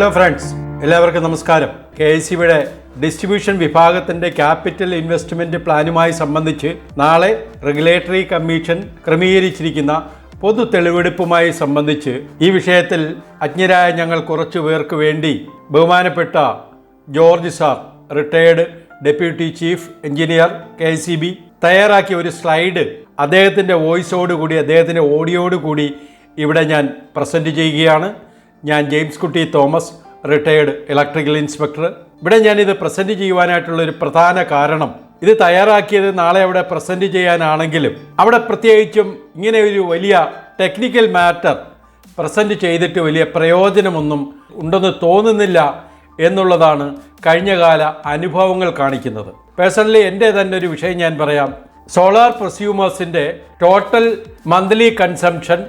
Hello friends എല്ലാവർക്കും നമസ്കാരം. K I സിയുടെ ഡിസ്ട്രിബ്യൂഷൻ വിഭാഗത്തിന്റെ ക്യാപിറ്റൽ ഇൻവെസ്റ്റ്മെന്റ് പ്ലാനുമായി സംബന്ധിച്ച് നാളെ റെഗുലേറ്ററി കമ്മീഷൻ ക്രമീകരിച്ചിരിക്കുന്ന പൊതു തെളിവെടുപ്പുമായി സംബന്ധിച്ച് ഈ വിഷയത്തിൽ അജ്ഞരായ ഞങ്ങൾ കുറച്ചു പേർക്ക് വേണ്ടി ബഹുമാനപ്പെട്ട George sir retired deputy chief engineer K C B തയ്യാറാക്കിയ ഒരു സ്ലൈഡ് അദ്ദേഹത്തിന്റെ വോയിസോടുകൂടി അദ്ദേഹത്തിന്റെ ഓഡിയോടുകൂടി ഇവിടെ ഞാൻ പ്രസന്റ് ചെയ്യുകയാണ്. ഞാൻ ജെയിംസ് കുട്ടി തോമസ് റിട്ടയേർഡ് ഇലക്ട്രിക്കൽ ഇൻസ്പെക്ടർ ഇവിടെ ഞാനിത് പ്രസന്റ് ചെയ്യുവാനായിട്ടുള്ള ഒരു പ്രധാന കാരണം ഇത് തയ്യാറാക്കിയത് നാളെ അവിടെ പ്രസന്റ് ചെയ്യാനാണെങ്കിലും അവിടെ പ്രത്യേകിച്ചും ഇങ്ങനെ ഒരു വലിയ ടെക്നിക്കൽ മാറ്റർ പ്രസന്റ് ചെയ്തിട്ട് വലിയ പ്രയോജനമൊന്നും ഉണ്ടെന്ന് തോന്നുന്നില്ല എന്നുള്ളതാണ് കഴിഞ്ഞകാല അനുഭവങ്ങൾ കാണിക്കുന്നത്. പേഴ്സണലി എന്റെ തന്നെ ഒരു വിഷയം ഞാൻ പറയാം. സോളാർ പ്രൊസ്യൂമേഴ്സിന്റെ ടോട്ടൽ മന്ത്ലി കൺസംഷൻ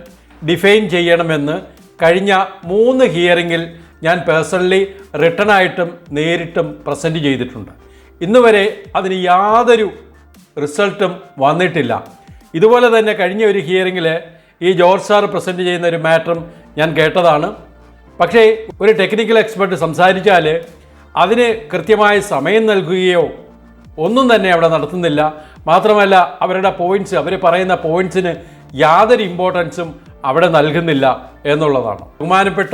ഡിഫൈൻ ചെയ്യണമെന്ന് കഴിഞ്ഞ മൂന്ന് ഹിയറിങ്ങിൽ ഞാൻ പേഴ്സണലി റിട്ടേൺ ആയിട്ടും നേരിട്ടും പ്രസന്റ് ചെയ്തിട്ടുണ്ട്. ഇന്ന് വരെ അതിന് യാതൊരു റിസൾട്ടും വന്നിട്ടില്ല. ഇതുപോലെ തന്നെ കഴിഞ്ഞ ഒരു ഹിയറിങ്ങിൽ ഈ ജോർജ് സാർ പ്രസന്റ് ചെയ്യുന്ന ഒരു മാറ്ററും ഞാൻ കേട്ടതാണ്. പക്ഷേ ഒരു ടെക്നിക്കൽ എക്സ്പെർട്ട് സംസാരിച്ചാൽ അതിന് കൃത്യമായ സമയം നൽകുകയോ ഒന്നും തന്നെ അവിടെ നടത്തുന്നില്ല. മാത്രമല്ല അവരുടെ പോയിന്റ്സ് അവർ പറയുന്ന പോയിന്റ്സിന് യാതൊരു ഇമ്പോർട്ടൻസും അവിടെ നൽകുന്നില്ല എന്നുള്ളതാണ്. ബഹുമാനപ്പെട്ട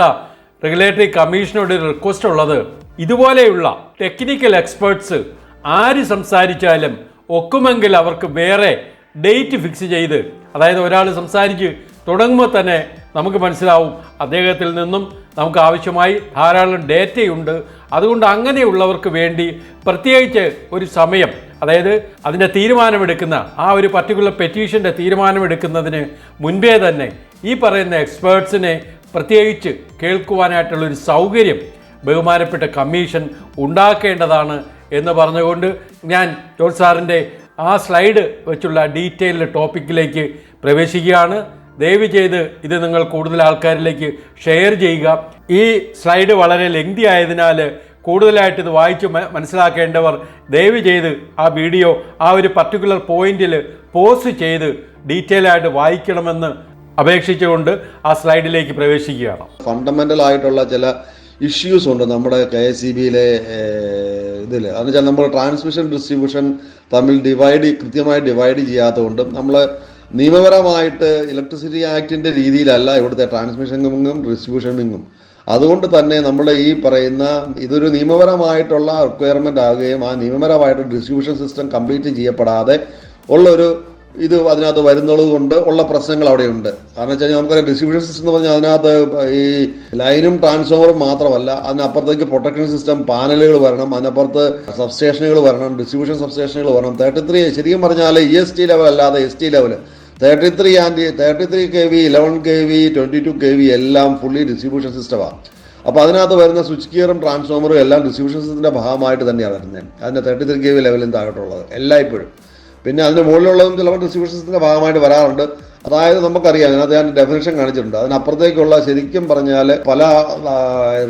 റെഗുലേറ്ററി കമ്മീഷനോട് റിക്വസ്റ്റ് ഉള്ളത് ഇതുപോലെയുള്ള ടെക്നിക്കൽ എക്സ്പേർട്സ് ആര് സംസാരിച്ചാലും ഒക്കുമെങ്കിൽ അവർക്ക് വേറെ ഡേറ്റ് ഫിക്സ് ചെയ്ത് അതായത് ഒരാൾ സംസാരിച്ച് തുടങ്ങുമ്പോൾ തന്നെ നമുക്ക് മനസ്സിലാവും അദ്ദേഹത്തിൽ നിന്നും നമുക്ക് ആവശ്യമായി ധാരാളം ഡേറ്റയുണ്ട്. അതുകൊണ്ട് അങ്ങനെയുള്ളവർക്ക് വേണ്ടി പ്രത്യേകിച്ച് ഒരു സമയം അതായത് അതിന്റെ തീരുമാനമെടുക്കുന്ന ആ ഒരു പർട്ടിക്കുലർ പെറ്റീഷന്റെ തീരുമാനമെടുക്കുന്നതിന് മുൻപേ തന്നെ ഈ പറയുന്ന എക്സ്പേർട്സിനെ പ്രത്യേകിച്ച് കേൾക്കുവാനായിട്ടുള്ളൊരു സൗകര്യം ബഹുമാനപ്പെട്ട കമ്മീഷൻ ഉണ്ടാക്കേണ്ടതാണ് എന്ന് പറഞ്ഞുകൊണ്ട് ഞാൻ ജോർജ് സാറിന്റെ ആ സ്ലൈഡ് വെച്ചുള്ള ഡീറ്റെയിൽഡ് ടോപ്പിക്കിലേക്ക് പ്രവേശിക്കുകയാണ്. ദയവ് ചെയ്ത് ഇത് നിങ്ങൾ കൂടുതൽ ആൾക്കാരിലേക്ക് ഷെയർ ചെയ്യുക. ഈ സ്ലൈഡ് വളരെ ലെങ്തി ആയതിനാൽ കൂടുതലായിട്ട് ഇത് വായിച്ച് മനസ്സിലാക്കേണ്ടവർ ദയവ് ചെയ്ത് ആ വീഡിയോ ആ ഒരു പർട്ടിക്കുലർ പോയിന്റിൽ പോസ്റ്റ് ചെയ്ത് ഡീറ്റെയിൽ ആയിട്ട് വായിക്കണമെന്ന് അപേക്ഷിച്ചുകൊണ്ട് ആ സ്ലൈഡിലേക്ക് പ്രവേശിക്കുകയാണ്. ഫണ്ടമെന്റൽ ആയിട്ടുള്ള ചില ഇഷ്യൂസ് ഉണ്ട് നമ്മുടെ കെ എസ് സി ബിയിലെ ഇതിൽ അതെന്ന് വെച്ചാൽ നമ്മൾ ട്രാൻസ്മിഷൻ ഡിസ്ട്രിബ്യൂഷൻ തമ്മിൽ ഡിവൈഡ് കൃത്യമായി ഡിവൈഡ് ചെയ്യാത്തതുകൊണ്ടും നമ്മൾ നിയമപരമായിട്ട് ഇലക്ട്രിസിറ്റി ആക്ടിന്റെ രീതിയിലല്ല ഇവിടുത്തെ ട്രാൻസ്മിഷനിങ്ങും ഡിസ്ട്രിബ്യൂഷനിങ്ങും അതുകൊണ്ട് തന്നെ നമ്മുടെ ഈ പറയുന്ന ഇതൊരു നിയമപരമായിട്ടുള്ള റിക്വയർമെന്റ് ആകുകയും ആ നിയമപരമായിട്ട് ഡിസ്ട്രിബ്യൂഷൻ സിസ്റ്റം കംപ്ലീറ്റ് ചെയ്യപ്പെടാതെ ഉള്ളൊരു ഇത് അതിനകത്ത് വരുന്നത് കൊണ്ട് ഉള്ള പ്രശ്നങ്ങൾ അവിടെയുണ്ട്. കാരണം വെച്ച് കഴിഞ്ഞാൽ നമുക്കറിയാം ഡിസ്ട്രിബ്യൂഷൻ സിസ്റ്റം എന്ന് പറഞ്ഞാൽ അതിനകത്ത് ഈ ലൈനും ട്രാൻസ്ഫോമറും മാത്രമല്ല അതിനപ്പുറത്തേക്ക് പ്രൊട്ടക്ഷൻ സിസ്റ്റം പാനലുകൾ വരണം അതിനപ്പുറത്ത് സബ്സ്റ്റേഷനുകൾ വരണം ഡിസ്ട്രിബ്യൂഷൻ സബ്സ്റ്റേഷനുകൾ വരണം. തേർട്ടി ത്രീ ശരിക്കും പറഞ്ഞാൽ ഇ എസ് ടി ലെവൽ അല്ലാതെ S T level thirty three and thirty three K V eleven K V twenty two K V എല്ലാം ഫുള്ളി ഡിസ്ട്രിബ്യൂഷൻ സിസ്റ്റമാണ് അപ്പോൾ അതിനകത്ത് വരുന്ന സ്വിച്ച് ഗിയറും ട്രാൻസ്ഫോമറും എല്ലാം ഡിസ്ട്രിബ്യൂഷൻ സിസ്റ്റത്തിന്റെ ഭാഗമായിട്ട് തന്നെയാണ് വരുന്നത്. അതിന്റെ തേർട്ടി ത്രീ കെ വി ലെവലിൽ എല്ലാം ഇപ്പോഴും പിന്നെ അതിന് മുകളിലുള്ളതും ചിലപ്പോൾ ഡിസ്ട്രിബ്യൂഷൻ സിസ്റ്റത്തിന്റെ ഭാഗമായിട്ട് വരാറുണ്ട്. അതായത് നമുക്കറിയാം അതിനകത്ത് ഞാൻ ഡെഫിനേഷൻ കാണിച്ചിട്ടുണ്ട്. അതിനപ്പുറത്തേക്കുള്ള ശരിക്കും പറഞ്ഞാൽ പല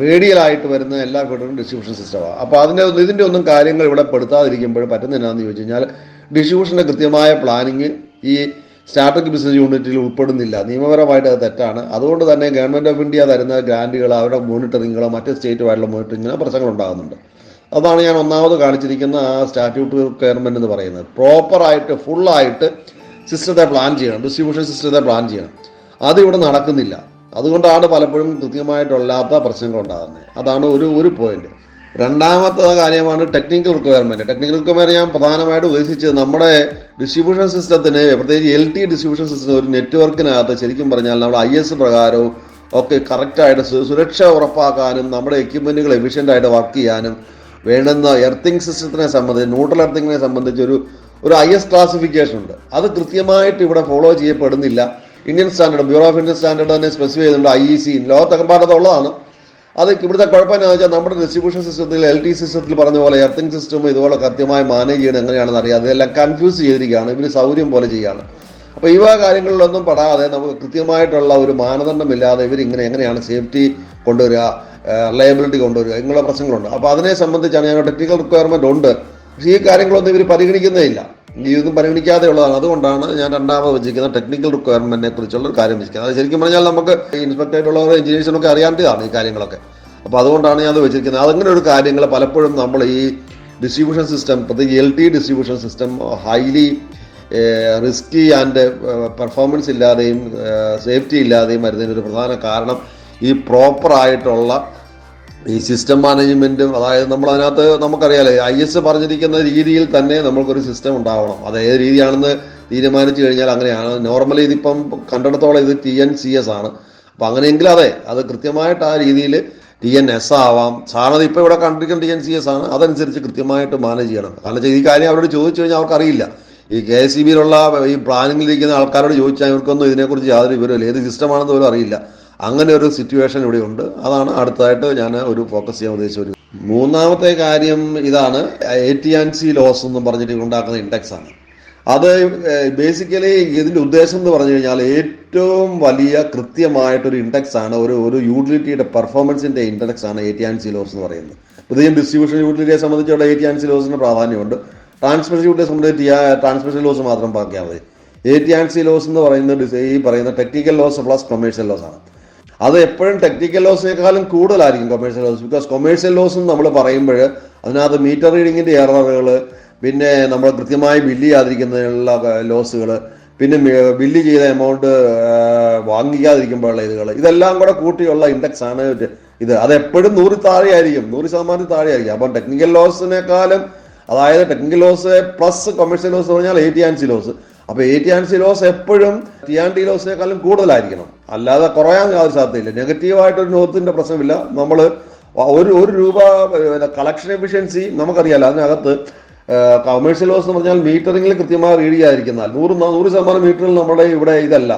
റേഡിയലായിട്ട് വരുന്ന എല്ലാ വീടുകളും ഡിസ്ട്രിബ്യൂഷൻ സിസ്റ്റമാണ് അപ്പോൾ അതിന്റെ ഇതിന്റെ ഒന്നും കാര്യങ്ങൾ ഇവിടെ പെടുത്താതിരിക്കുമ്പോൾ പറ്റുന്നതിനാന്ന് ചോദിച്ചു കഴിഞ്ഞാൽ ഡിസ്ട്രിബ്യൂഷന്റെ കൃത്യമായ പ്ലാനിങ് ഈ സ്റ്റാർട്ടപ്പ് ബിസിനസ് യൂണിറ്റിൽ ഉൾപ്പെടുന്നില്ല. നിയമപരമായിട്ട് അത് തെറ്റാണ്. അതുകൊണ്ട് തന്നെ ഗവൺമെന്റ് ഓഫ് ഇന്ത്യ തരുന്ന ഗ്രാന്റുകൾ അവരുടെ മോണിറ്ററിങ്ങുകൾ മറ്റ് സ്റ്റേറ്റുമായിട്ടുള്ള മോണിറ്ററിങ്ങിന് പ്രശ്നങ്ങൾ ഉണ്ടാകുന്നുണ്ട്. അതാണ് ഞാൻ ഒന്നാമത് കാണിച്ചിരിക്കുന്ന ആ സ്റ്റാറ്റ്യൂട്ട് റിക്വയർമെന്റ് എന്ന് പറയുന്നത്. പ്രോപ്പറായിട്ട് ഫുള്ളായിട്ട് സിസ്റ്റത്തെ പ്ലാൻ ചെയ്യണം. ഡിസ്ട്രിബ്യൂഷൻ സിസ്റ്റത്തെ പ്ലാൻ ചെയ്യണം. അതിവിടെ നടക്കുന്നില്ല. അതുകൊണ്ടാണ് പലപ്പോഴും കൃത്യമായിട്ടല്ലാത്ത പ്രശ്നങ്ങൾ ഉണ്ടാകുന്നത്. അതാണ് ഒരു ഒരു പോയിന്റ് രണ്ടാമത്തെ കാര്യമാണ് ടെക്നിക്കൽ റിക്വയർമെന്റ് ടെക്നിക്കൽ റിക്വയർമെന്റ് ഞാൻ പ്രധാനമായിട്ട് ഉദ്ദേശിച്ചത് നമ്മുടെ ഡിസ്ട്രിബ്യൂഷൻ സിസ്റ്റത്തിന് പ്രത്യേകിച്ച് എൽ ടി ഡിസ്ട്രിബ്യൂഷൻ സിസ്റ്റം ഒരു നെറ്റ്വർക്കിനകത്ത് ശരിക്കും പറഞ്ഞാൽ നമ്മുടെ ഐ എസ് പ്രകാരവും ഒക്കെ കറക്റ്റായിട്ട് സുരക്ഷ ഉറപ്പാക്കാനും നമ്മുടെ എക്യുപ്മെന്റുകൾ എഫിഷ്യന്റ് ആയിട്ട് വർക്ക് ചെയ്യാനും വേണ്ടുന്ന എർത്തിങ് സിസ്റ്റത്തിനെ സംബന്ധിച്ച് ന്യൂട്രൽ എർത്തിങ്ങിനെ സംബന്ധിച്ച് ഒരു ഒരു ഐ എസ് ക്ലാസിഫിക്കേഷൻ ഉണ്ട്. അത് കൃത്യമായിട്ട് ഇവിടെ ഫോളോ ചെയ്യപ്പെടുന്നില്ല. Indian standard bureau of Indian standard തന്നെ സ്പെസിഫൈ ചെയ്തിട്ടുണ്ട് ഐ ഇ സി ലോകത്തെമ്പാടത്തുള്ളതാണ് അത് ഇവിടുത്തെ കുഴപ്പം എന്താണെന്ന് വെച്ചാൽ നമ്മുടെ ഡിസ്ട്രിബ്യൂഷൻ സിസ്റ്റത്തിൽ എൽ ടി സിസ്റ്റത്തിൽ പറഞ്ഞ പോലെ എർത്തിങ് സിസ്റ്റം ഇതുപോലെ കൃത്യമായി മാനേജ് ചെയ്യണം എങ്ങനെയാണെന്ന് അറിയാം അതെല്ലാം കൺഫ്യൂസ് ചെയ്തിരിക്കുകയാണ്. ഇവർ സൗകര്യം പോലെ ചെയ്യുകയാണ്. അപ്പോൾ ഈ വക കാര്യങ്ങളിലൊന്നും പെടാതെ നമുക്ക് കൃത്യമായിട്ടുള്ള ഒരു മാനദണ്ഡമില്ലാതെ ഇവർ ഇങ്ങനെ എങ്ങനെയാണ് സേഫ്റ്റി കൊണ്ടുവരിക റിലയബിലിറ്റി കൊണ്ടുവരിക ഇങ്ങനെയുള്ള പ്രശ്നങ്ങളുണ്ട്. അപ്പോൾ അതിനെ സംബന്ധിച്ചാണ് ഞങ്ങൾ ടെക്നിക്കൽ റിക്വയർമെന്റ് ഉണ്ട്. പക്ഷേ ഈ കാര്യങ്ങളൊന്നും ഇവർ പരിഗണിക്കുന്നേ ഇല്ല. ഇതൊന്നും പരിഗണിക്കാതെ ഉള്ളതാണ് അതുകൊണ്ടാണ് ഞാൻ രണ്ടാമത് വെച്ചിരിക്കുന്ന ടെക്നിക്കൽ റിക്വയർമെന്റിനെ കുറിച്ചുള്ള ഒരു കാര്യം വെച്ചിരിക്കുന്നത്. അത് ശരിക്കും പറഞ്ഞാൽ നമുക്ക് ഇൻസ്പെക്ടറായിട്ടുള്ളവർ എഞ്ചിനീയേഴ്സിനൊക്കെ അറിയാണ്ടതാണ് ഈ കാര്യങ്ങളൊക്കെ. അപ്പോൾ അതുകൊണ്ടാണ് ഞാൻ അത് വെച്ചിരിക്കുന്നത്. അതങ്ങനെ ഒരു കാര്യങ്ങൾ പലപ്പോഴും നമ്മൾ ഈ ഡിസ്ട്രിബ്യൂഷൻ സിസ്റ്റം പ്രത്യേകിച്ച് L T distribution system highly risky and performance ഇല്ലാതെയും സേഫ്റ്റി ഇല്ലാതെയും വരുന്നതിന് ഒരു പ്രധാന കാരണം ഈ പ്രോപ്പർ ആയിട്ടുള്ള ഈ സിസ്റ്റം മാനേജ്മെന്റും അതായത് നമ്മൾ അതിനകത്ത് നമുക്കറിയാലേ ഐ എസ് പറഞ്ഞിരിക്കുന്ന രീതിയിൽ തന്നെ നമ്മൾക്കൊരു സിസ്റ്റം ഉണ്ടാവണം. അത് ഏത് രീതിയാണെന്ന് തീരുമാനിച്ചു കഴിഞ്ഞാൽ അങ്ങനെയാണ്. നോർമലി ഇതിപ്പം കണ്ടിടത്തോളം ഇത് ടി എൻ സി എസ് ആണ്. അപ്പം അങ്ങനെയെങ്കിൽ അതെ അത് കൃത്യമായിട്ട് ആ രീതിയിൽ ടി എൻ എസ് ആവാം. സാറിന് ഇപ്പോൾ ഇവിടെ കണ്ടിരിക്കുന്ന ടി എൻ സി എസ് ആണ്. അതനുസരിച്ച് കൃത്യമായിട്ട് മാനേജ് ചെയ്യണം. കാരണം ഈ കാര്യം അവരോട് ചോദിച്ചു കഴിഞ്ഞാൽ അവർക്കറിയില്ല. ഈ കെ സി ബിയിലുള്ള ഈ പ്ലാനിങ്ങിലിരിക്കുന്ന ആൾക്കാരോട് ചോദിച്ചാൽ ഇവർക്കൊന്നും ഇതിനെക്കുറിച്ച് യാതൊരു വിവരമില്ല ഏത് സിസ്റ്റമാണെന്ന് പോലും അറിയില്ല. അങ്ങനെ ഒരു സിറ്റുവേഷൻ ഇവിടെ ഉണ്ട്. അതാണ് അടുത്തതായിട്ട് ഞാൻ ഒരു ഫോക്കസ് ചെയ്യാൻ ഉദ്ദേശിച്ച ഒരു മൂന്നാമത്തെ കാര്യം ഇതാണ്. A T and C loss എന്ന് പറഞ്ഞിട്ട് ഉണ്ടാക്കുന്ന ഇൻഡെക്സ് ആണ്. അത് ബേസിക്കലി ഇതിന്റെ ഉദ്ദേശം എന്ന് പറഞ്ഞു കഴിഞ്ഞാൽ ഏറ്റവും വലിയ കൃത്യമായിട്ടൊരു ഇൻഡെക്സ് ആണ്. ഒരു ഒരു യൂട്ടിലിറ്റിയുടെ പെർഫോമൻസിന്റെ ഇൻഡെക്സ് ആണ് A T and C loss എന്ന് പറയുന്നത്. പ്രത്യേകം ഡിസ്ട്രിബ്യൂഷൻ യൂട്ടിലിറ്റിയെ സംബന്ധിച്ചുള്ള എ ടി ആൻ സി ലോസിന് പ്രാധാന്യമുണ്ട്. ട്രാൻസ്മിഷൻ യൂട്ടിലിറ്റിയെ സംബന്ധിച്ച് ട്രാൻസ്മിഷൻ ലോസ് മാത്രം പാക്കിയാൽ മതി. A T and C loss എന്ന് പറയുന്നത് ഈ പറയുന്ന technical loss plus commercial loss ആണ്. അത് എപ്പോഴും ടെക്നിക്കൽ ലോസിനേക്കാളും കൂടുതലായിരിക്കും commercial loss because commercial loss നമ്മൾ പറയുമ്പോൾ അതിനകത്ത് മീറ്റർ റീഡിങ്ങിന്റെ എററുകൾ പിന്നെ നമ്മൾ കൃത്യമായി ബില്ല് ചെയ്യാതിരിക്കുന്നതിനുള്ള ലോസുകൾ പിന്നെ ബില്ല് ചെയ്ത എമൗണ്ട് വാങ്ങിക്കാതിരിക്കുമ്പോഴുള്ള ഇതുകൾ ഇതെല്ലാം കൂടെ കൂട്ടിയുള്ള ഇൻഡെക്സ് ആണ് ഇത്. അത് എപ്പോഴും നൂറ് താഴെയായിരിക്കും. നൂറ് ശതമാനത്തിൽ താഴെയായിരിക്കും. അപ്പം ടെക്നിക്കൽ ലോസിനേക്കാളും അതായത് technical loss plus commercial loss എന്ന് പറഞ്ഞാൽ എയ്റ്റി ആൻഡ് സി ലോസ് അപ്പൊ ടി ആൻഡ് സി ലോസ് എപ്പോഴും ടി ആൻഡ് ടി ലോസിനേക്കാളും കൂടുതലായിരിക്കണം. അല്ലാതെ കുറയാൻ യാതൊരു സാധ്യതയില്ല. നെഗറ്റീവായിട്ടൊരു നോത്തിന്റെ പ്രശ്നമില്ല. നമ്മൾ ഒരു ഒരു രൂപ കളക്ഷൻ എഫിഷ്യൻസി നമുക്കറിയാലോ. അതിനകത്ത് കമേഴ്സ്യൽ ലോസ് എന്ന് പറഞ്ഞാൽ മീറ്ററിംഗിൽ കൃത്യമായി റീഡ് ചെയ്യാതിരിക്കുന്ന നൂറ് നൂറ് ശതമാനം മീറ്ററിൽ നമ്മുടെ ഇവിടെ ഇതല്ല.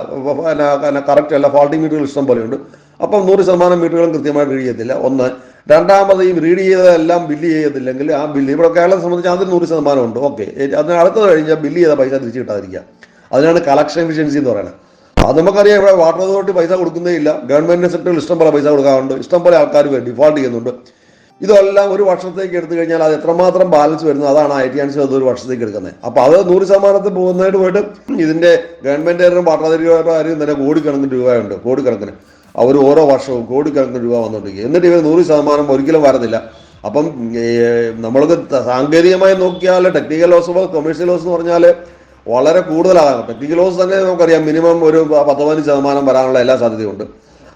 കറക്റ്റ് അല്ല. ഫാൾട്ടി മീറ്ററുകൾ ഇഷ്ടം പോലെയുണ്ട്. അപ്പം നൂറ് ശതമാനം മീറ്ററുകളും കൃത്യമായി റീഡ് ചെയ്യത്തില്ല. ഒന്ന് രണ്ടാമത് ഈ റീഡ് ചെയ്തതെല്ലാം ബില്ല് ചെയ്യത്തില്ലെങ്കിൽ ആ ബില്ല് ഇവിടെ കേരളത്തെ സംബന്ധിച്ച് അതിന് നൂറ് ശതമാനം ഉണ്ട്. ഓക്കെ അതിന് അടുത്തത് കഴിഞ്ഞാൽ ബില്ല് ചെയ്ത പൈസ തിരിച്ചു കിട്ടാതിരിക്കുക. അതിനാണ് കളക്ഷൻ എഫിഷ്യൻസി എന്ന് പറയുന്നത്. അത് നമുക്കറിയാം ഇവിടെ വാട്ടർ അതോറിറ്റി പൈസ കൊടുക്കുന്നേ ഇല്ല. ഗവൺമെന്റ് സെക്ടറിൽ ഇഷ്ടം പോലെ പൈസ കൊടുക്കാറുണ്ട്. ഇഷ്ടം പോലെ ആൾക്കാർ ഡിഫോൾട്ട് ചെയ്യുന്നുണ്ട്. ഇതെല്ലാം ഒരു വർഷത്തേക്ക് എടുത്തു കഴിഞ്ഞാൽ അത് എത്രമാത്രം ബാലൻസ് വരുന്നു അതാണ് ഐ ടി ആൻസ് അത് ഒരു വർഷത്തേക്ക് എടുക്കുന്നത്. അപ്പൊ അത് നൂറ് ശതമാനത്തിൽ പോകുന്നതായിട്ട് പോയിട്ട് ഇതിന്റെ ഗവൺമെന്റ് വാട്ടർ അതോറിറ്റിക്കാരും തന്നെ കോടിക്കണക്കിന് രൂപയുണ്ട് കോടിക്കണക്കിന്. അവർ ഓരോ വർഷവും കോടിക്കണക്കിന് രൂപ വന്നിട്ടുണ്ട് എന്നിട്ട് ഇവർ നൂറ് ശതമാനം ഒരിക്കലും വരുന്നില്ല അപ്പം നമ്മൾക്ക് സാങ്കേതികമായി നോക്കിയാൽ ടെക്നിക്കൽ ലോസ് കൊമേഴ്ഷ്യൽ ലോസ് എന്ന് പറഞ്ഞാൽ വളരെ ടെക്നിക്കൽ ലോസ് തന്നെ നമുക്കറിയാം മിനിമം ഒരു പത്ത് പതിനഞ്ച് ശതമാനം വരാനുള്ള എല്ലാ സാധ്യതയുണ്ട്.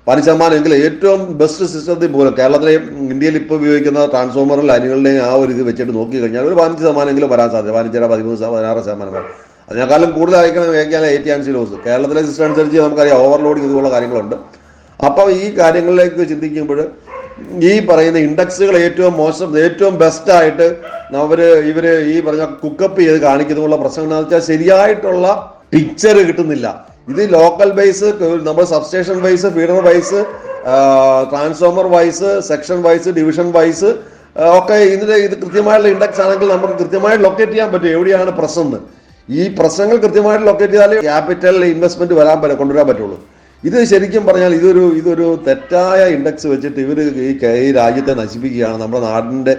പതിനഞ്ച് ശതമാനം എങ്കിൽ ഏറ്റവും ബെസ്റ്റ് സിസ്റ്റത്തിൽ പോലും കേരളത്തിലെ ഇന്ത്യയിൽ ഇപ്പോൾ ഉപയോഗിക്കുന്ന ട്രാൻസ്ഫോമറും ലൈനുകളുടെയും ആ ഒരു ഇത് വെച്ചിട്ട് നോക്കി കഴിഞ്ഞാൽ ഒരു പതിനഞ്ച് ശതമാനമെങ്കിലും വരാൻ സാധ്യത പതിനഞ്ചര പതിമൂന്ന് പതിനാറ് ശതമാനം വരും. അതിനേക്കാളും കൂടുതലായിരിക്കണം എ ടി ആൻഡ് ലോസ് കേരളത്തിലെ സിസ്റ്റം അനുസരിച്ച് നമുക്കറിയാം ഓവർലോഡിങ് ഇതുപോലുള്ള കാര്യങ്ങളുണ്ട്. അപ്പോൾ ഈ കാര്യങ്ങളിലേക്ക് ചിന്തിക്കുമ്പോൾ ഈ പറയുന്ന ഇൻഡെക്സുകൾ ഏറ്റവും മോശം ഏറ്റവും ബെസ്റ്റ് ആയിട്ട് അവർ ഇവർ ഈ പറഞ്ഞ കുക്കപ്പ് ചെയ്ത് കാണിക്കുന്നുള്ള പ്രശ്നം എന്താണെന്ന് വെച്ചാൽ ശരിയായിട്ടുള്ള പിക്ചർ കിട്ടുന്നില്ല. ഇത് ലോക്കൽ ബേസ് നമ്മൾ substation wise feeder wise transformer wise section wise division wise ഒക്കെ ഇതിന്റെ ഇത് കൃത്യമായിട്ടുള്ള ഇൻഡെക്സ് ആണെങ്കിൽ നമുക്ക് കൃത്യമായിട്ട് ലൊക്കേറ്റ് ചെയ്യാൻ പറ്റും എവിടെയാണ് പ്രശ്നം ഈ പ്രശ്നങ്ങൾ കൃത്യമായിട്ട് ലൊക്കേറ്റ് ചെയ്താലേ ക്യാപിറ്റൽ ഇൻവെസ്റ്റ്മെന്റ് വരാൻ കൊണ്ടുവരാൻ പറ്റുള്ളൂ. ഇത് ശരിക്കും പറഞ്ഞാൽ ഇതൊരു ഇതൊരു തെറ്റായ ഇൻഡെക്സ് വെച്ചിട്ട് ഇവർ ഈ രാജ്യത്തെ നശിപ്പിക്കുകയാണ് നമ്മുടെ നാടിന്റെ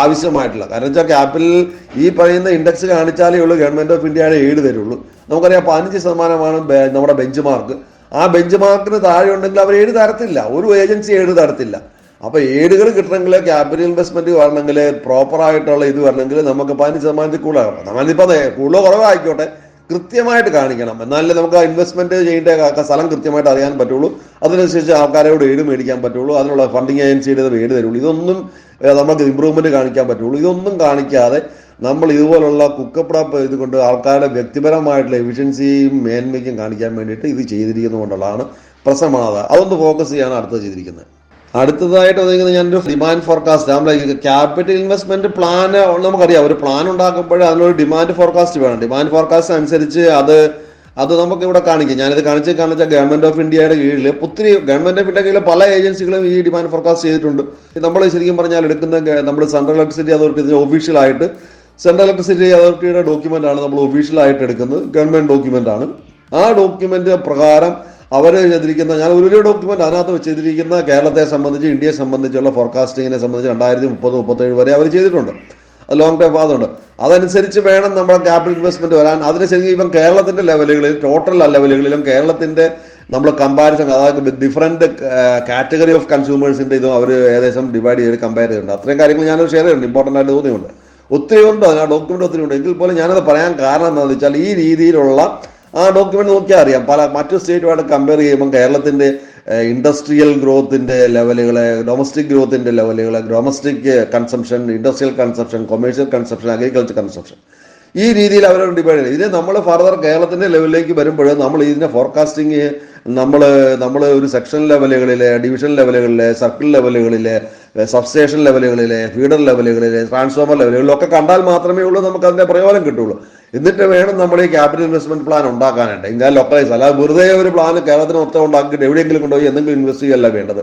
ആവശ്യമായിട്ടുള്ള. കാരണം വെച്ചാൽ ക്യാപിറ്റൽ ഈ പറയുന്ന ഇൻഡെക്സ് കാണിച്ചാലേ ഉള്ളൂ ഗവൺമെന്റ് ഓഫ് ഇന്ത്യയുടെ ഏഴ് തരുള്ളൂ. നമുക്കറിയാം പതിനഞ്ച് ശതമാനമാണ് നമ്മുടെ ബെഞ്ച് മാർക്ക് ആ ബെഞ്ച് മാർക്കിന് താഴെ ഉണ്ടെങ്കിൽ അവർ ഏഴ് തരത്തില്ല. ഒരു ഏജൻസി ഏഴ് തരത്തില്ല. അപ്പോൾ ഏടുകൾ കിട്ടണമെങ്കിൽ ക്യാപിറ്റൽ ഇൻവെസ്റ്റ്മെന്റ് വരണമെങ്കിൽ പ്രോപ്പറായിട്ടുള്ള ഇത് വരണമെങ്കിൽ നമുക്ക് പതിനഞ്ച് ശതമാനത്തിൽ കൂടുതലാകണം നമ്മളിപ്പോൾ കൂടുതലോ കുറവായിക്കോട്ടെ. കൃത്യമായിട്ട് കാണിക്കണം. എന്നാലേ നമുക്ക് ആ ഇൻവെസ്റ്റ്മെന്റ് ചെയ്യേണ്ട സ്ഥലം കൃത്യമായിട്ട് അറിയാൻ പറ്റുള്ളൂ. അതിനനുസരിച്ച് ആൾക്കാരോട് ഏട് മേടിക്കാൻ പറ്റുള്ളൂ. അതിനുള്ള ഫണ്ടിങ് ഏജൻസിയുടെ ഏട് തരുള്ളൂ. ഇതൊന്നും നമുക്ക് ഇമ്പ്രൂവ്മെന്റ് കാണിക്കാൻ പറ്റുള്ളൂ. ഇതൊന്നും കാണിക്കാതെ നമ്മൾ ഇതുപോലുള്ള കുക്കപ്പട ഇത് കൊണ്ട് ആൾക്കാരുടെ വ്യക്തിപരമായിട്ടുള്ള എഫിഷ്യൻസിയും മേന്മയ്ക്കും കാണിക്കാൻ വേണ്ടിയിട്ട് ഇത് ചെയ്തിരിക്കുന്നതുകൊണ്ടുള്ളതാണ് പ്രശ്നമാണ് അതൊന്ന് ഫോക്കസ് ചെയ്യാണ് അടുത്തത് ചെയ്തിരിക്കുന്നത്. അടുത്തതായിട്ട് വന്നിരിക്കുന്നത് ഞാനൊരു ഡിമാൻഡ് ഫോർകാസ്റ്റ് നമ്മളെ ക്യാപിറ്റൽ ഇൻവെസ്റ്റ്മെന്റ് പ്ലാൻ നമുക്കറിയാം. ഒരു പ്ലാൻ ഉണ്ടാക്കുമ്പോൾ അതിനൊരു ഡിമാൻഡ് ഫോർകാസ്റ്റ് വേണം. ഡിമാൻഡ് ഫോർകാസ്റ്റ് അനുസരിച്ച് അത് അത് നമുക്ക് ഇവിടെ കാണിക്കും. ഞാനിത് കാണിച്ച് കാണിച്ച ഗവൺമെന്റ് ഓഫ് ഇന്ത്യയുടെ കീഴിൽ ഒത്തിരി ഗവൺമെന്റ് ഓഫ് ഇന്ത്യയുടെ കീഴിൽ പല ഏജൻസികളും ഈ ഡിമാൻഡ് ഫോർകാസ്റ്റ് ചെയ്തിട്ടുണ്ട്. നമ്മൾ ശരിക്കും പറഞ്ഞാൽ എടുക്കുന്ന നമ്മൾ സെൻട്രൽ ഇലക്ട്രിസിറ്റി അതോറിറ്റി ഇതിന് ഒഫീഷ്യലായിട്ട് സെൻട്രൽ ഇലക്ട്രിസിറ്റി അതോറിറ്റിയുടെ ഡോക്യുമെന്റ് ആണ് നമ്മൾ ഒഫീഷ്യലായിട്ട് എടുക്കുന്നത്. ഗവൺമെന്റ് ഡോക്യുമെന്റ് ആണ്. ആ ഡോക്യുമെന്റ് പ്രകാരം അവർ ചെയ്തിരിക്കുന്ന ഞാൻ ഒരു വലിയ ഡോക്യുമെന്റ് അതിനകത്ത് വെച്ചിരിക്കുന്ന കേരളത്തെ സംബന്ധിച്ച് ഇന്ത്യയെ സംബന്ധിച്ചുള്ള ഫോർകാസ്റ്റിങ്ങിനെ സംബന്ധിച്ച് രണ്ടായിരത്തി മുപ്പത് മുപ്പത്തേഴ് വരെ അവർ ചെയ്തിട്ടുണ്ട്. ലോങ് ടൈം പാതുണ്ട് അതനുസരിച്ച് വേണം നമ്മുടെ ക്യാപിറ്റൽ ഇൻവെസ്റ്റ്മെന്റ് വരാൻ. അതിന് ശരിക്കും ഇപ്പം കേരളത്തിന്റെ ലെവലുകളിൽ ടോട്ടൽ ലെവലുകളിലും കേരളത്തിന്റെ നമ്മൾ കമ്പാരിസൺ അതായത് ഡിഫറെന്റ് കാറ്റഗറി ഓഫ് കൺസ്യൂമേഴ്സിന്റെ ഇതും അവർ ഏകദേശം ഡിവൈഡ് ചെയ്ത് കമ്പയർ ചെയ്തിട്ടുണ്ട്. അത്രയും കാര്യങ്ങൾ ഞാൻ ഷെയർ ചെയ്യുന്നുണ്ട് ഇമ്പോർട്ടന്റ് ആയിട്ട് തോന്നിയുണ്ട് ഒത്തിരി ഉണ്ട്. ആ ഡോക്യുമെന്റ് ഒത്തിരി ഉണ്ട്. എങ്കിൽ പോലും ഞാനത് പറയാൻ കാരണം എന്താണെന്ന് വെച്ചാൽ ഈ രീതിയിലുള്ള ആ ഡോക്യുമെന്റ് നോക്കിയാൽ അറിയാം. പല മറ്റു സ്റ്റേറ്റുമായിട്ട് കമ്പയർ ചെയ്യുമ്പോൾ കേരളത്തിന്റെ ഇൻഡസ്ട്രിയൽ ഗ്രോത്തിന്റെ ലെവലുകളെ ഡൊമസ്റ്റിക് ഗ്രോത്തിന്റെ ലെവലുകളെ domestic consumption industrial consumption commercial consumption agriculture consumption ഈ രീതിയിൽ അവരോട് ഡിപെൻഡ് ചെയ്യും ഇതിനെ നമ്മൾ ഫർദർ കേരളത്തിന്റെ ലെവലിലേക്ക് വരുമ്പോൾ നമ്മൾ ഇതിനെ ഫോർകാസ്റ്റിംഗ് നമ്മൾ നമ്മൾ ഒരു സെക്ഷൻ ലെവലുകളിലെ ഡിവിഷൻ ലെവലുകളിലെ സർക്കിൾ ലെവലുകളിലെ സബ്സ്റ്റേഷൻ ലെവലുകളിലെ ഫീഡർ ലെവലുകളിലെ ട്രാൻസ്ഫോമർ ലെവലുകളിലൊക്കെ കണ്ടാൽ മാത്രമേ ഉള്ളൂ നമുക്ക് അതിന്റെ പ്രയോജനം കിട്ടുള്ളൂ എന്നിട്ട് വേണം നമ്മൾ ഈ ക്യാപിറ്റൽ ഇൻവെസ്റ്റ്മെന്റ് പ്ലാൻ ഉണ്ടാക്കാനായിട്ട്. ഇന്ത്യ ലൊക്കലൈസ് അല്ലാതെ വെറുതെ ഒരു പ്ലാൻ കേരളത്തിന് മൊത്തം ഉണ്ടാക്കിയിട്ട് എവിടെയെങ്കിലും കൊണ്ടുപോയി എന്തെങ്കിലും ഇൻവെസ്റ്റ് ചെയ്യല്ല വേണ്ടത്.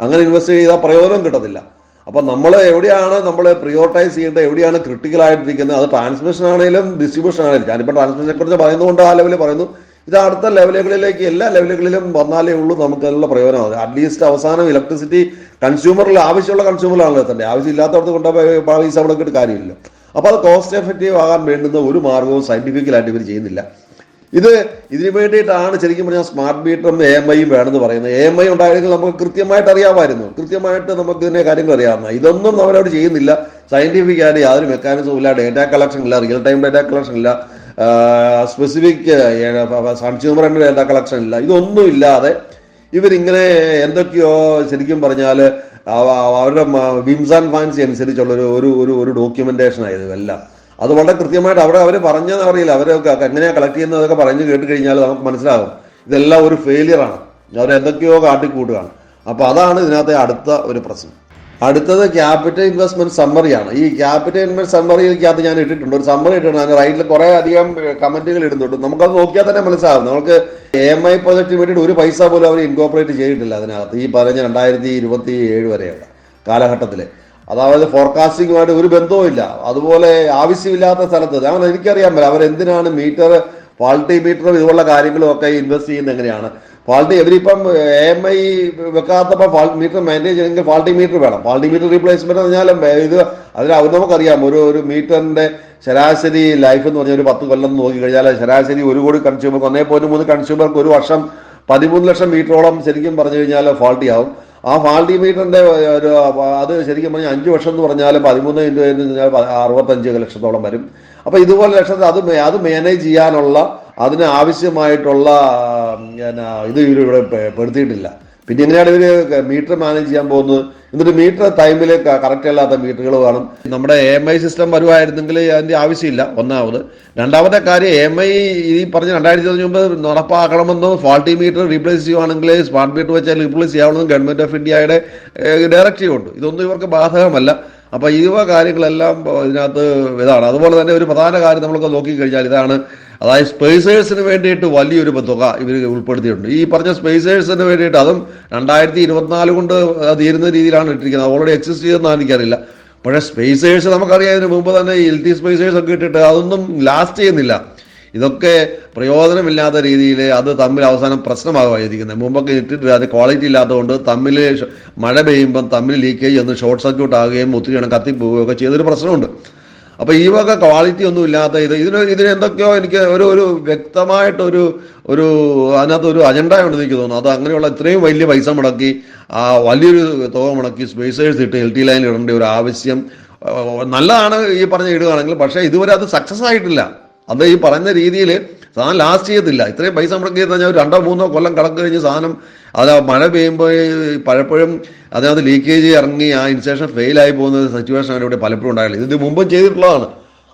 അങ്ങനെ ഇൻവെസ്റ്റ് ചെയ്താൽ പ്രയോജനം കിട്ടത്തില്ല. അപ്പൊ നമ്മൾ എവിടെയാണ് നമ്മൾ പ്രിയോറിറ്റൈസ് ചെയ്യേണ്ടത് എവിടെയാണ് ക്രിട്ടിക്കൽ ആയിട്ടിരിക്കുന്നത്? അത് ട്രാൻസ്മിഷൻ ആണെങ്കിലും ഡിസ്ട്രിബ്യൂഷൻ ആണെങ്കിലും. ഞാനിപ്പോൾ ട്രാൻസ്മിഷനെ കുറിച്ച് പറയുന്നതുകൊണ്ട് ആ ലെവലിൽ പറയുന്നു. ഇത് അടുത്ത ലെവലുകളിലേക്ക് എല്ലാ ലെവലുകളിലും വന്നാലേ ഉള്ളൂ നമുക്ക് അതിനുള്ള പ്രയോജനം അറ്റ്ലീസ്റ്റ് അവസാനം ഇലക്ട്രിസിറ്റി കൺസ്യൂമറിൽ ആവശ്യമുള്ള കൺസ്യൂമറിലാണല്ലോ തന്നെ ആവശ്യമില്ലാത്തവർക്ക് കൊണ്ടുപോയി പൈസ അവിടെ കാര്യമില്ല അപ്പോൾ അത് കോസ്റ്റ് എഫക്റ്റീവ് ആകാൻ വേണ്ടുന്ന ഒരു മാർഗവും സയന്റിഫിക്കലായിട്ട് ഇവർ ചെയ്യുന്നില്ല. ഇത് ഇതിനു വേണ്ടിയിട്ടാണ് ശരിക്കും പറഞ്ഞാൽ സ്മാർട്ട് മീറ്ററും എ എം ഐയും വേണമെന്ന് പറയുന്നത്. എ എം ഐ ഉണ്ടായിരുന്നെങ്കിൽ നമുക്ക് കൃത്യമായിട്ട് അറിയാമായിരുന്നു. കൃത്യമായിട്ട് നമുക്ക് ഇതിനെ കാര്യങ്ങൾ അറിയാവുന്ന ഇതൊന്നും അവരവിടെ ചെയ്യുന്നില്ല. സയന്റിഫിക് ആയിട്ട് യാതൊരു മെക്കാനിസവും ഇല്ല. ഡേറ്റ കളക്ഷൻ ഇല്ല. റിയൽ ടൈം ഡേറ്റ കളക്ഷൻ ഇല്ല. സ്പെസിഫിക് കൺസ്യൂമറിന്റെ ഡേറ്റ കളക്ഷൻ ഇല്ല. ഇതൊന്നും ഇല്ലാതെ ഇവരിങ്ങനെ എന്തൊക്കെയോ ശരിക്കും പറഞ്ഞാൽ അവരുടെ വിംസ് ആൻഡ് ഫാൻസി അനുസരിച്ചുള്ള ഒരു ഒരു ഒരു ഡോക്യുമെന്റേഷൻ ആയിരുന്നു എല്ലാം. അത് വളരെ കൃത്യമായിട്ട് അവിടെ അവർ പറഞ്ഞതെന്ന് അറിയില്ല. അവരൊക്കെ എങ്ങനെയാണ് കളക്ട് ചെയ്യുന്നതൊക്കെ പറഞ്ഞു കേട്ട് കഴിഞ്ഞാൽ നമുക്ക് മനസ്സിലാകും. ഇതെല്ലാം ഒരു അവർ എന്തൊക്കെയോ കാട്ടിക്കൂട്ടുകയാണ്. അപ്പോൾ അതാണ് ഇതിനകത്തെ അടുത്ത ഒരു പ്രശ്നം. അടുത്തത് ക്യാപിറ്റൽ ഇൻവെസ്റ്റ്മെന്റ് സമ്മറിയാണ് ഈ ക്യാപിറ്റൽ ഇൻവെസ്റ്റ് സമ്മറിക്കകത്ത് ഞാൻ ഇട്ടിട്ടുണ്ട്. ഒരു സമ്മറി ഇട്ടിട്ടുണ്ട്. അതിന് റൈറ്റിൽ കുറെ അധികം കമന്റുകൾ ഇടുന്നുണ്ട്. നമുക്കത് നോക്കിയാൽ തന്നെ മനസ്സിലാകും. നമുക്ക് എ ഐ പ്രോജക്റ്റിന് വേണ്ടിയിട്ട് ഒരു പൈസ പോലും അവർ ഇൻകോപ്പറേറ്റ് ചെയ്തിട്ടില്ല അതിനകത്ത്. ഈ പറഞ്ഞ രണ്ടായിരത്തി ഇരുപത്തി ഏഴ് വരെയുള്ള കാലഘട്ടത്തിൽ അതായത് ഫോർകാസ്റ്റിംഗുമായിട്ട് ഒരു ബന്ധവുമില്ല അതുപോലെ ആവശ്യമില്ലാത്ത സ്ഥലത്ത്. ഞാൻ എനിക്കറിയാൻ പറ്റില്ല അവരെന്തിനാണ് മീറ്റർ ഫാൾട്ടി മീറ്ററും ഇതുപോലുള്ള കാര്യങ്ങളും ഒക്കെ ഇൻവെസ്റ്റ് ചെയ്യുന്നത് എങ്ങനെയാണ്? ഫാൾട്ടി ഇവരിപ്പം എ എം ഐ വെക്കാത്തപ്പോൾ ഫാൾ മീറ്റർ മെയിന്റെയിൻ ചെയ്യണമെങ്കിൽ ഫാൾട്ടി മീറ്റർ വേണം. ഫാൾട്ടി മീറ്റർ റീപ്ലേസ്മെന്റ് പറഞ്ഞാൽ ഇത് അതിൽ അത് നമുക്കറിയാം. ഒരു ഒരു മീറ്ററിന്റെ ശരാശരി ലൈഫ് എന്ന് പറഞ്ഞാൽ ഒരു പത്ത് കൊല്ലം നോക്കി കഴിഞ്ഞാൽ ശരാശരി ഒരു കോടി കൺസ്യൂമർക്ക് ഒന്നേ പോയിന്റ് മൂന്ന് കൺസ്യൂമർക്ക് ഒരു വർഷം പതിമൂന്ന് ലക്ഷം മീറ്ററോളം ശരിക്കും പറഞ്ഞു കഴിഞ്ഞാൽ ഫാൾട്ടി ആവും. ആ ഫാൾട്ടി മീറ്ററിന്റെ ഒരു അത് ശരിക്കും പറഞ്ഞാൽ അഞ്ച് വർഷം എന്ന് പറഞ്ഞാൽ പതിമൂന്ന് ഇന്റു കഴിഞ്ഞാൽ അറുപത്തഞ്ച് ലക്ഷത്തോളം വരും. അപ്പൊ ഇതുപോലെ ലക്ഷത്തിൽ അത് അത് മാനേജ് ചെയ്യാനുള്ള അതിന് ആവശ്യമായിട്ടുള്ള ഇത് ഇവർ ഇവിടെ പെടുത്തിയിട്ടില്ല. പിന്നെ എങ്ങനെയാണ് ഇവർ മീറ്റർ മാനേജ് ചെയ്യാൻ പോകുന്നത്? എന്നിട്ട് മീറ്റർ ടൈമിൽ കറക്റ്റ് അല്ലാത്ത മീറ്ററുകൾ വേണം. നമ്മുടെ എ എം ഐ സിസ്റ്റം വരുവായിരുന്നെങ്കിൽ അതിന്റെ ആവശ്യമില്ല ഒന്നാമത്. രണ്ടാമത്തെ കാര്യം എ എം ഐ ഈ പറഞ്ഞ രണ്ടായിരത്തി ഇരുപതിന് മുമ്പ് നടപ്പാക്കണമെന്നോ ഫാൾട്ടി മീറ്റർ റീപ്ലേസ് ചെയ്യുവാണെങ്കിൽ സ്മാർട്ട് മീറ്റർ വെച്ചാൽ റീപ്ലേസ് ചെയ്യാവുന്നതും ഗവൺമെന്റ് ഓഫ് ഇന്ത്യയുടെ ഡയറക്റ്റീവ് ഉണ്ട്. ഇതൊന്നും ഇവർക്ക് ബാധകമല്ല. അപ്പൊ ഈ വക കാര്യങ്ങളെല്ലാം ഇതിനകത്ത് ഇതാണ്. അതുപോലെ തന്നെ ഒരു പ്രധാന കാര്യം നമ്മളൊക്കെ നോക്കിക്കഴിഞ്ഞാൽ ഇതാണ്. അതായത് സ്പേസേഴ്സിന് വേണ്ടിയിട്ട് വലിയൊരു തുക ഇവർ ഉൾപ്പെടുത്തിയിട്ടുണ്ട്. ഈ പറഞ്ഞ സ്പേസേഴ്സിന് വേണ്ടിയിട്ട് അതും രണ്ടായിരത്തി ഇരുപത്തിനാല് കൊണ്ട് തീരുന്ന രീതിയിലാണ് ഇട്ടിരിക്കുന്നത്. ഓൾറെഡി എക്സിസ്റ്റ് ചെയ്തെന്ന് എനിക്കറിയില്ല. പക്ഷേ സ്പേസേഴ്സ് നമുക്കറിയാം ഇതിന് മുമ്പ് തന്നെ എൽ ടി സ്പേസേഴ്സ് ഒക്കെ ഇട്ടിട്ട് അതൊന്നും ലാസ്റ്റ് ചെയ്യുന്നില്ല. ഇതൊക്കെ പ്രയോജനമില്ലാത്ത രീതിയിൽ അത് തമ്മിൽ അവസാനം പ്രശ്നമാകുമായിരിക്കുന്നത്. മുമ്പൊക്കെ ഇട്ടിട്ട് അത് ക്വാളിറ്റി ഇല്ലാത്തതുകൊണ്ട് തമ്മിൽ മഴ പെയ്യുമ്പം തമ്മിൽ ലീക്കേജ് ഒന്ന് ഷോർട്ട് സർക്യൂട്ട് ആകുകയും ഒത്തിരി എണ്ണം കത്തിപ്പോവുകയും ഒക്കെ ചെയ്തൊരു പ്രശ്നമുണ്ട്. അപ്പോൾ ഈ വക ക്വാളിറ്റി ഒന്നും ഇല്ലാത്ത ഇത് ഇതിന് ഇതിന് എന്തൊക്കെയോ എനിക്ക് ഒരു ഒരു വ്യക്തമായിട്ടൊരു ഒരു അതിനകത്ത് ഒരു അജണ്ട ഉണ്ടെന്ന് എനിക്ക് തോന്നുന്നു. അത് അങ്ങനെയുള്ള ഇത്രയും വലിയ പൈസ മുടക്കി ആ വലിയൊരു തുക മുടക്കി സ്പേസേഴ്സ് ഇട്ട് എൽ ടി ലൈനിൽ ഇടേണ്ട ഒരു ആവശ്യം നല്ലതാണ് ഈ പറഞ്ഞ ഇടുകയാണെങ്കിൽ പക്ഷേ ഇതുവരെ അത് സക്സസ് ആയിട്ടില്ല. അത് ഈ പറയുന്ന രീതിയിൽ സാധനം ലാസ്റ്റ് ചെയ്യത്തില്ല. ഇത്രയും പൈസ മുടക്കി കഴിഞ്ഞാൽ ഒരു രണ്ടോ മൂന്നോ കൊല്ലം കണക്ക് കഴിഞ്ഞ് സാധനം അത് മഴ പെയ്യുമ്പോൾ പലപ്പോഴും അതിനകത്ത് ലീക്കേജ് ഇറങ്ങി ആ ഇൻസ്റ്റേഷൻ ഫെയിലായി പോകുന്ന സിറ്റുവേഷൻ ഇവിടെ പലപ്പോഴും ഉണ്ടായില്ല ഇതിന് മുമ്പും ചെയ്തിട്ടുള്ളതാണ്.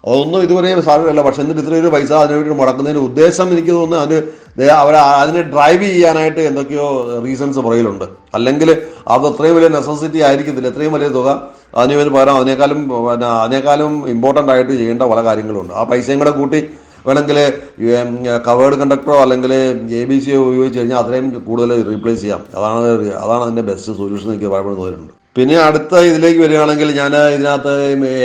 അതൊന്നും ഇതുവരെ സാധ്യമല്ല. പക്ഷെ എന്നിട്ട് ഇത്രയൊരു പൈസ അതിനുവേണ്ടി മുടക്കുന്നതിന് ഉദ്ദേശം എനിക്ക് തോന്നുന്നു അതിന് അവർ അതിനെ ഡ്രൈവ് ചെയ്യാനായിട്ട് എന്തൊക്കെയോ റീസൺസ് പുറകിലുണ്ട്. അല്ലെങ്കിൽ അത് അത്രയും വലിയ നെസസിറ്റി ആയിരിക്കത്തില്ല. എത്രയും വലിയ തുക അതിന് പകരം അതിനേക്കാളും പിന്നെ അതിനേക്കാളും ഇമ്പോർട്ടന്റ് ആയിട്ട് ചെയ്യേണ്ട പല കാര്യങ്ങളുണ്ട്. ആ പൈസയും കൂടെ കൂട്ടി വേണമെങ്കിൽ കവേർഡ് കണ്ടക്ടറോ അല്ലെങ്കിൽ എ ബി സിയോ ഉപയോഗിച്ച് കഴിഞ്ഞാൽ അത്രയും കൂടുതൽ റീപ്ലേസ് ചെയ്യാം. അതാണ് അതാണ് അതിന്റെ ബെസ്റ്റ് സൊല്യൂഷൻ എനിക്ക് പലപ്പോഴും പിന്നെ അടുത്ത ഇതിലേക്ക് വരികയാണെങ്കിൽ ഞാൻ ഇതിനകത്ത്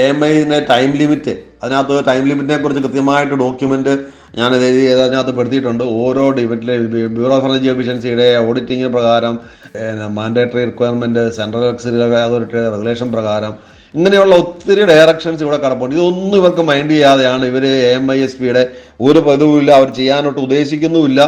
എ ഐ ടൈം ലിമിറ്റ് അതിനകത്ത് ടൈം ലിമിറ്റിനെ കുറിച്ച് കൃത്യമായിട്ട് ഡോക്യുമെന്റ് എഴുതി അതിനകത്ത് പെടുത്തിയിട്ടുണ്ട്. ഓരോ ഡിബറ്റിലെ ബ്യൂറോ ഓഫ് എനർജി എഫിഷ്യൻസിയുടെ ഓഡിറ്റിംഗ് പ്രകാരം മാൻഡേറ്ററി റിക്വയർമെന്റ് സെൻട്രൽ എക്സിറി അതോറിറ്റിയുടെ റെഗുലേഷൻ പ്രകാരം ഇങ്ങനെയുള്ള ഒത്തിരി ഡയറക്ഷൻസ് ഇവിടെ കിടപ്പുണ്ട്. ഇതൊന്നും ഇവർക്ക് മൈൻഡ് ചെയ്യാതെയാണ് ഇവർ എ ഐ എസ് പിയുടെ ഒരു പതിവുമില്ല. അവർ ചെയ്യാനോട്ട് ഉദ്ദേശിക്കുന്നുമില്ല.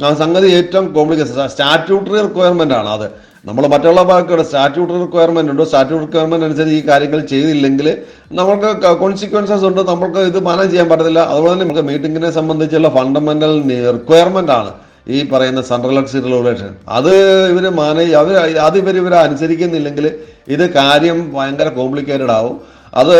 സംഗതി ഏറ്റവും കോംപ്ലിക്കേഷൻ സ്റ്റാറ്റ്യൂട്ടറി റിക്വയർമെന്റ് ആണ് അത്. നമ്മൾ മറ്റുള്ള ഭാഗത്തുള്ള സ്റ്റാറ്റ്യൂട്ടറി റിക്വയർമെന്റ് ഉണ്ട്. സ്റ്റാറ്റ്യൂട്ട് റിക്വയർമെന്റ് അനുസരിച്ച് ഈ കാര്യങ്ങൾ ചെയ്തില്ലെങ്കിൽ നമുക്ക് കോൺസിക്വൻസസ് ഉണ്ട്. നമുക്ക് ഇത് മാനേജ് ചെയ്യാൻ പറ്റത്തില്ല. അതുപോലെ തന്നെ നമുക്ക് മീറ്റിംഗിനെ സംബന്ധിച്ചുള്ള ഫണ്ടമെന്റൽ റിക്വയർമെന്റ് ആണ് ഈ പറയുന്ന സെൻട്രൽ എക്സിറ്റ് റെഗുലേഷൻ അത് ഇവർ മാനേജ് അവർ അത് ഇവർ ഇവരെ അനുസരിക്കുന്നില്ലെങ്കിൽ ഇത് കാര്യം ഭയങ്കര കോംപ്ലിക്കേറ്റഡ് ആവും. അത്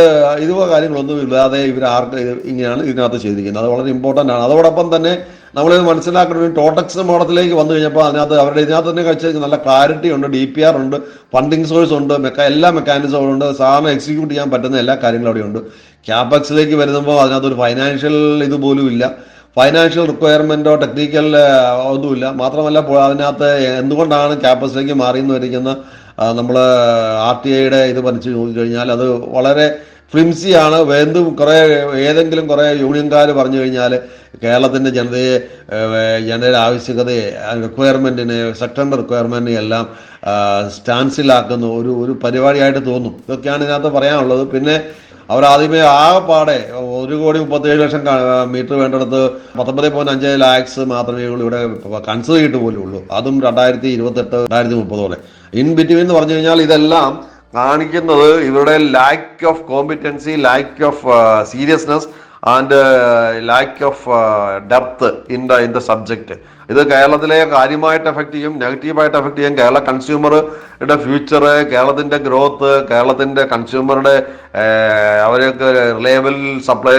ഇതുപോലെ കാര്യങ്ങളൊന്നും ഇല്ലാതെ ഇവർ ആർക്ക് ഇങ്ങനെയാണ് ഇതിനകത്ത് ചെയ്തിരിക്കുന്നത്. അത് വളരെ ഇമ്പോർട്ടന്റ് ആണ്. അതോടൊപ്പം തന്നെ നമ്മളിത് മനസ്സിലാക്കണം ടോട്ടക്സ് മോഡത്തിലേക്ക് വന്നു കഴിഞ്ഞപ്പോൾ അതിനകത്ത് അവരുടെ ഇതിനകത്ത് തന്നെ കഴിച്ച നല്ല ക്ലാരിറ്റി ഉണ്ട് ഡി പി ആർ ഉണ്ട് ഫണ്ടിങ് സോഴ്സ് ഉണ്ട് മെക്ക എല്ലാ മെക്കാനിസവും ഉണ്ട്. സാറിന് എക്സിക്യൂട്ട് ചെയ്യാൻ പറ്റുന്ന എല്ലാ കാര്യങ്ങളും അവിടെ ഉണ്ട്. ക്യാപക്സിലേക്ക് വരുമ്പോൾ അതിനകത്ത് ഒരു ഫൈനാൻഷ്യൽ ഇതുപോലും ഇല്ല. ഫൈനാൻഷ്യൽ റിക്വയർമെന്റോ ടെക്നിക്കൽ ഒന്നുമില്ല. മാത്രമല്ല അതിനകത്ത് എന്തുകൊണ്ടാണ് ക്യാപസിലേക്ക് മാറിയെന്ന് വരിക്കുന്ന നമ്മൾ ആർ ടി ഐയുടെ ഇത് പഠിച്ചു നോക്കിക്കഴിഞ്ഞാൽ അത് വളരെ ഫ്ലിംസിയാണ്. എന്തും കുറേ ഏതെങ്കിലും കുറേ യൂണിയൻകാർ പറഞ്ഞു കഴിഞ്ഞാൽ കേരളത്തിന്റെ ജനതയെ ജനതയുടെ ആവശ്യകതയെ റിക്വയർമെന്റിനെ സെക്ടറിന്റെ റിക്വയർമെന്റിനെ എല്ലാം സ്റ്റാൻസിലാക്കുന്ന ഒരു ഒരു പരിപാടിയായിട്ട് തോന്നും. ഇതൊക്കെയാണ് ഇതിനകത്ത് പറയാനുള്ളത്. പിന്നെ അവരാദ്യമേ ആകെപ്പാടെ ഒരു കോടി മുപ്പത്തേഴ് ലക്ഷം മീറ്റർ വേണ്ടിടത്ത് പത്തൊമ്പത് പോയിന്റ് അഞ്ച് ലാക്സ് മാത്രമേ ഉള്ളൂ. ഇവിടെ കൺസിഡർ ചെയ്തിട്ട് പോലും ഉള്ളൂ. അതും രണ്ടായിരത്തി ഇരുപത്തെട്ട് രണ്ടായിരത്തി മുപ്പതോടെ ഇൻ ബിറ്റ്വീൻ എന്ന് പറഞ്ഞു കഴിഞ്ഞാൽ ഇതെല്ലാം കാണിക്കുന്നത് ഇവരുടെ lack of competency lack of seriousness and lack of depth in the in the subject ഇത് കേരളത്തിലെ കാര്യമായിട്ട് എഫക്ട് ചെയ്യും നെഗറ്റീവായിട്ട് എഫക്ട് ചെയ്യും. കേരള കൺസ്യൂമറുടെ ഫ്യൂച്ചർ കേരളത്തിന്റെ ഗ്രോത്ത് കേരളത്തിന്റെ കൺസ്യൂമറുടെ അവർക്ക് റിലയബിൾ സപ്ലൈ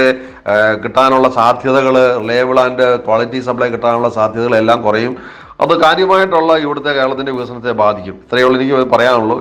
കിട്ടാനുള്ള സാധ്യതകൾ റിലയബിൾ ആൻഡ് ക്വാളിറ്റി സപ്ലൈ കിട്ടാനുള്ള സാധ്യതകൾ എല്ലാം കുറയും. അത് കാര്യമായിട്ടുള്ള ഇവിടുത്തെ കേരളത്തിന്റെ വികസനത്തെ ബാധിക്കും. ഇത്രയേ ഉള്ളൂ. എനിക്ക് പറയാനുള്ളൂ.